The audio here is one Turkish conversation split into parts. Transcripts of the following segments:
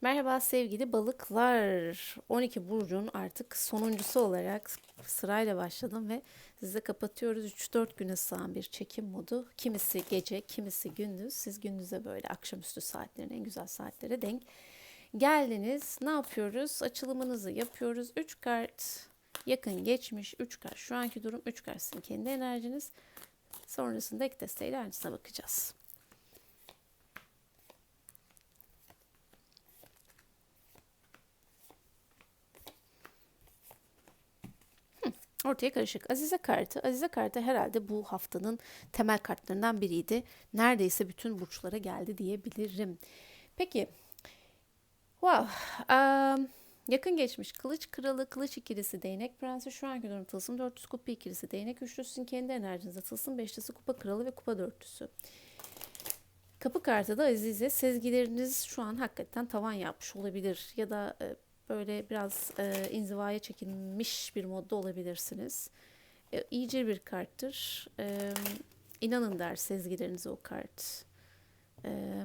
Merhaba sevgili balıklar. 12 burcun artık sonuncusu olarak sırayla başladım ve size kapatıyoruz. 3-4 güne sığan bir çekim modu. Kimisi gece, kimisi gündüz. Siz gündüze böyle akşamüstü saatlerine, en güzel saatlere denk geldiniz. Ne yapıyoruz? Açılımınızı yapıyoruz. 3 kart yakın geçmiş, 3 kart şu anki durum, 3 kart sizin kendi enerjiniz. Sonrasında ek desteğiyle aynısına bakacağız. Ortaya karışık. Azize kartı. Azize kartı herhalde bu haftanın temel kartlarından biriydi. Neredeyse bütün burçlara geldi diyebilirim. Peki. Wow. Um, yakın geçmiş. Kılıç kralı, kılıç ikilisi, değnek prensi. Şu anki durum tılsım dörtlüsü, kupa ikilisi, değnek üçlüsünün kendi enerjinizde. Tılsım beşlisi, kupa kralı ve kupa dörtlüsü. Kapı kartı da Azize. Sezgileriniz şu an hakikaten tavan yapmış olabilir. Ya da böyle biraz e, inzivaya çekilmiş bir modda olabilirsiniz. E, iyice bir karttır. E, inanın der sezgilerinize o kart. E,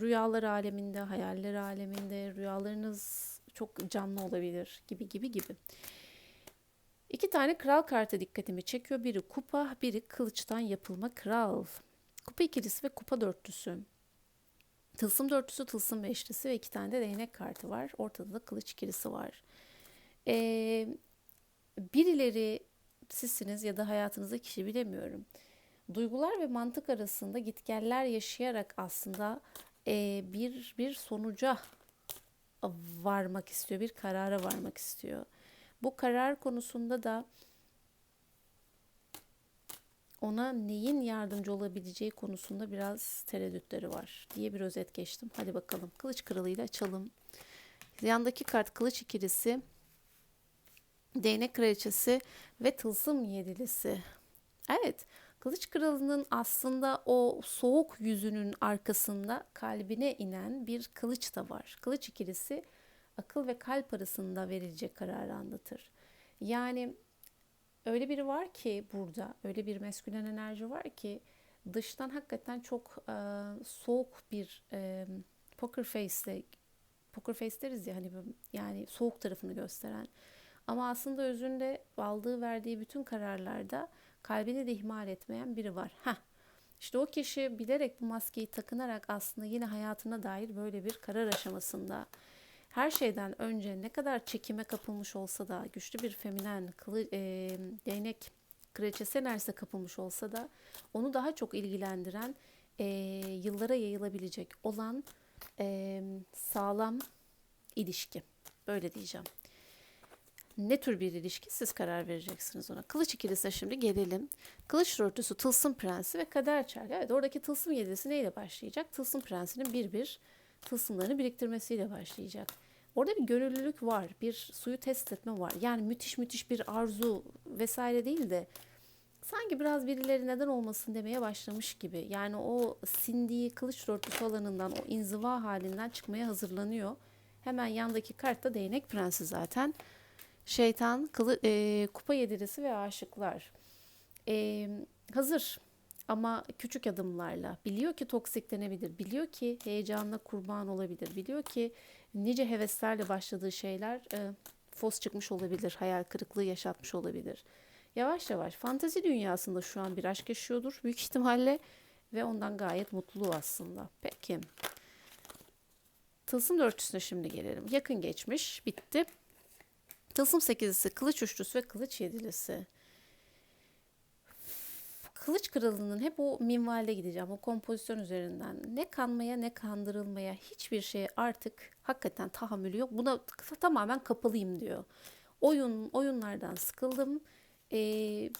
rüyalar aleminde, hayaller aleminde, rüyalarınız çok canlı olabilir gibi gibi gibi. İki tane kral kartı dikkatimi çekiyor. Biri kupa, biri kılıçtan yapılma kral. Kupa ikilisi ve kupa dörtlüsü. Tılsım dörtlüsü, tılsım beşlisi ve iki tane de değnek kartı var. Ortada da kılıç ikilisi var. Ee, birileri sizsiniz ya da hayatınızda kişi bilemiyorum. Duygular ve mantık arasında gitgeller yaşayarak aslında e, bir bir sonuca varmak istiyor, bir karara varmak istiyor. Bu karar konusunda da ona neyin yardımcı olabileceği konusunda biraz tereddütleri var diye bir özet geçtim. Hadi bakalım kılıç kralıyla açalım. Yandaki kart kılıç ikilisi, değnek kraliçesi ve tılsım yedilisi. Evet, kılıç kralının aslında o soğuk yüzünün arkasında kalbine inen bir kılıç da var. Kılıç ikilisi akıl ve kalp arasında verilecek kararı anlatır. Yani öyle biri var ki burada, öyle bir meskülen enerji var ki dıştan hakikaten çok e, soğuk bir e, poker face'le poker face deriz ya hani yani soğuk tarafını gösteren ama aslında özünde aldığı verdiği bütün kararlarda kalbini de ihmal etmeyen biri var. Heh. İşte o kişi bilerek bu maskeyi takınarak aslında yine hayatına dair böyle bir karar aşamasında her şeyden önce ne kadar çekime kapılmış olsa da güçlü bir feminen kılı, e, değnek kraliçesi enerjisine kapılmış olsa da onu daha çok ilgilendiren e, yıllara yayılabilecek olan e, sağlam ilişki. Böyle diyeceğim. Ne tür bir ilişki siz karar vereceksiniz ona. Kılıç ikilisi şimdi gelelim. Kılıç örtüsü tılsım prensi ve kader çarkı. Evet oradaki tılsım yedisi neyle başlayacak? Tılsım prensinin bir bir tılsımlarını biriktirmesiyle başlayacak. Orada bir gönüllülük var, bir suyu test etme var. Yani müthiş müthiş bir arzu vesaire değil de sanki biraz birileri neden olmasın demeye başlamış gibi. Yani o sindiği kılıç dörtlüsü alanından, o inziva halinden çıkmaya hazırlanıyor. Hemen yandaki kart da değnek prensi zaten. Şeytan, kılı, e, kupa yedirisi ve aşıklar. E, hazır ama küçük adımlarla. Biliyor ki toksiklenebilir, biliyor ki heyecanla kurban olabilir, biliyor ki nice heveslerle başladığı şeyler e, fos çıkmış olabilir, hayal kırıklığı yaşatmış olabilir. Yavaş yavaş fantezi dünyasında şu an bir aşk yaşıyordur büyük ihtimalle ve ondan gayet mutlu aslında. Peki. Tılsım dörtüsüne şimdi gelelim. Yakın geçmiş, bitti. Tılsım sekizlisi, kılıç üçlüsü ve kılıç yedilisi. Kılıç kralının hep o minvalde gideceğim, o kompozisyon üzerinden. Ne kanmaya ne kandırılmaya hiçbir şeye artık hakikaten tahammülü yok. Buna tamamen kapalıyım diyor. Oyun oyunlardan sıkıldım. E,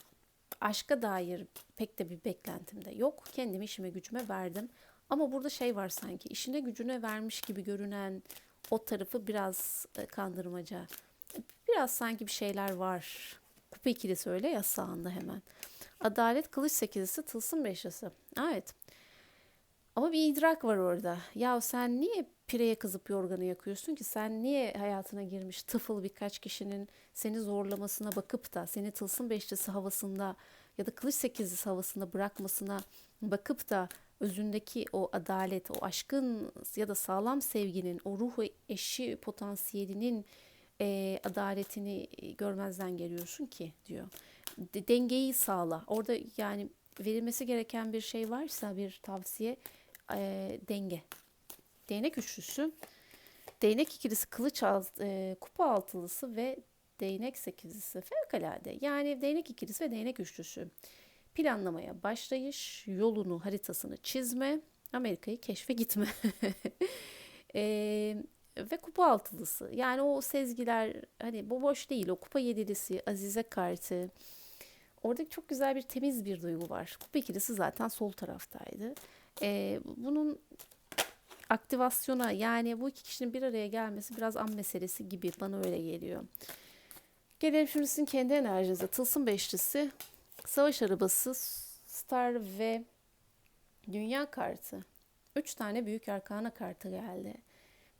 aşka dair pek de bir beklentim de yok. Kendimi işime gücüme verdim. Ama burada şey var sanki işine gücüne vermiş gibi görünen o tarafı biraz e, kandırmaca. Biraz sanki bir şeyler var. Kupa ikilisi öyle ya sağında hemen. Adalet kılıç sekizisi tılsım beşlisi. Evet. Ama bir idrak var orada. Ya sen niye pireye kızıp yorganı yakıyorsun ki? Sen niye hayatına girmiş tıfıl birkaç kişinin seni zorlamasına bakıp da seni tılsım beşlisi havasında ya da kılıç sekizlisi havasında bırakmasına bakıp da özündeki o adalet, o aşkın ya da sağlam sevginin, o ruh eşi potansiyelinin e, adaletini görmezden geliyorsun ki diyor. De- dengeyi sağla. Orada yani verilmesi gereken bir şey varsa bir tavsiye e, denge. Değnek üçlüsü, değnek ikilisi, kılıç alt, e, kupa altılısı ve değnek sekizlisi fevkalade. Yani değnek ikilisi ve değnek üçlüsü. Planlamaya başlayış, yolunu, haritasını çizme, Amerika'yı keşfe gitme. Eee ve kupa altılısı. Yani o sezgiler hani bu boş değil. O kupa yedilisi, Azize kartı. Orada çok güzel bir temiz bir duygu var. Kupa ikilisi zaten sol taraftaydı. Ee, bunun aktivasyona yani bu iki kişinin bir araya gelmesi biraz an meselesi gibi bana öyle geliyor. Gelelim şimdi sizin kendi enerjinize. Tılsım beşlisi, savaş arabası, star ve dünya kartı. Üç tane büyük arkana kartı geldi.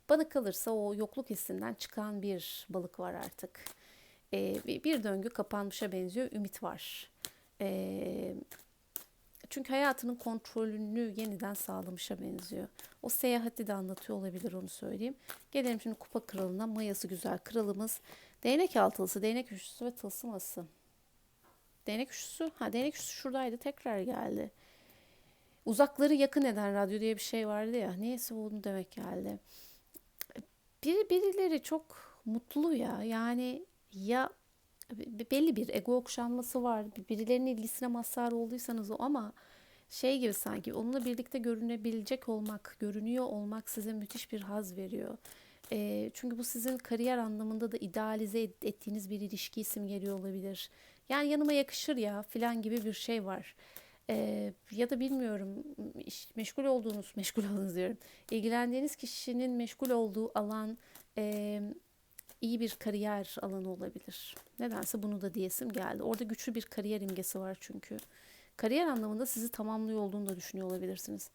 Bana kalırsa o yokluk hissinden çıkan bir balık var artık. Ee, bir döngü kapanmışa benziyor. Ümit var. Ee, çünkü hayatının kontrolünü yeniden sağlamışa benziyor. O seyahati de anlatıyor olabilir onu söyleyeyim. Gelelim şimdi kupa kralına. Mayası güzel kralımız. Değnek altılısı, değnek üçlüsü ve tılsıması. Değnek üçlüsü, ha değnek üçlüsü şuradaydı tekrar geldi. Uzakları yakın eden radyo diye bir şey vardı ya. Neyse onu demek geldi. Bir, birileri çok mutlu ya. Yani ya belli bir ego okşanması var. Birilerinin ilgisine mazhar olduysanız o ama şey gibi sanki onunla birlikte görünebilecek olmak, görünüyor olmak size müthiş bir haz veriyor. E, çünkü bu sizin kariyer anlamında da idealize ettiğiniz bir ilişki isim geliyor olabilir. Yani yanıma yakışır ya filan gibi bir şey var. E, ya da bilmiyorum iş, meşgul olduğunuz, meşgul olduğunuz diyorum. İlgilendiğiniz kişinin meşgul olduğu alan e, iyi bir kariyer alanı olabilir. Nedense bunu da diyesim geldi. Orada güçlü bir kariyer imgesi var çünkü. Kariyer anlamında sizi tamamlıyor olduğunu da düşünüyor olabilirsiniz.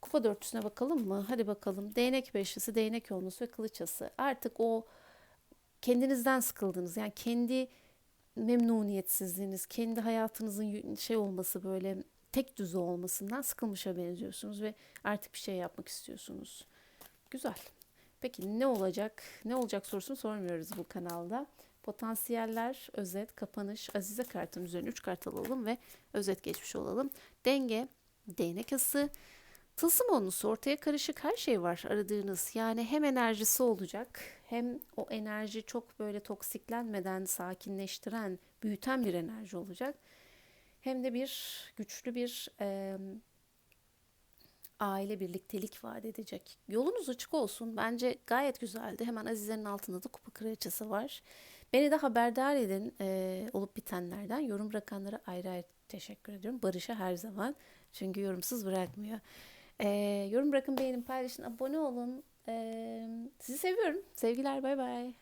Kupa dörtlüsüne bakalım mı? Hadi bakalım. Değnek beşlisi, değnek onlusu ve kılıçası. Artık o kendinizden sıkıldınız. Yani kendi memnuniyetsizliğiniz, kendi hayatınızın şey olması böyle tek düze olmasından sıkılmışa benziyorsunuz ve artık bir şey yapmak istiyorsunuz. Güzel. Peki ne olacak? Ne olacak sorusunu sormuyoruz bu kanalda. Potansiyeller, özet, kapanış, azize kartın üzerine 3 kart alalım ve özet geçmiş olalım. Denge, değnek ası, tılsım onlusu ortaya karışık her şey var aradığınız. Yani hem enerjisi olacak hem o enerji çok böyle toksiklenmeden sakinleştiren, büyüten bir enerji olacak. Hem de bir güçlü bir e, aile birliktelik vaat edecek. Yolunuz açık olsun. Bence gayet güzeldi. Hemen Azize'nin altında da kupa kraliçesi var. Beni de haberdar edin e, olup bitenlerden. Yorum bırakanlara ayrı ayrı teşekkür ediyorum. Barış'a her zaman. Çünkü yorumsuz bırakmıyor. E, yorum bırakın, beğenin, paylaşın, abone olun. E, sizi seviyorum. Sevgiler, bay bay.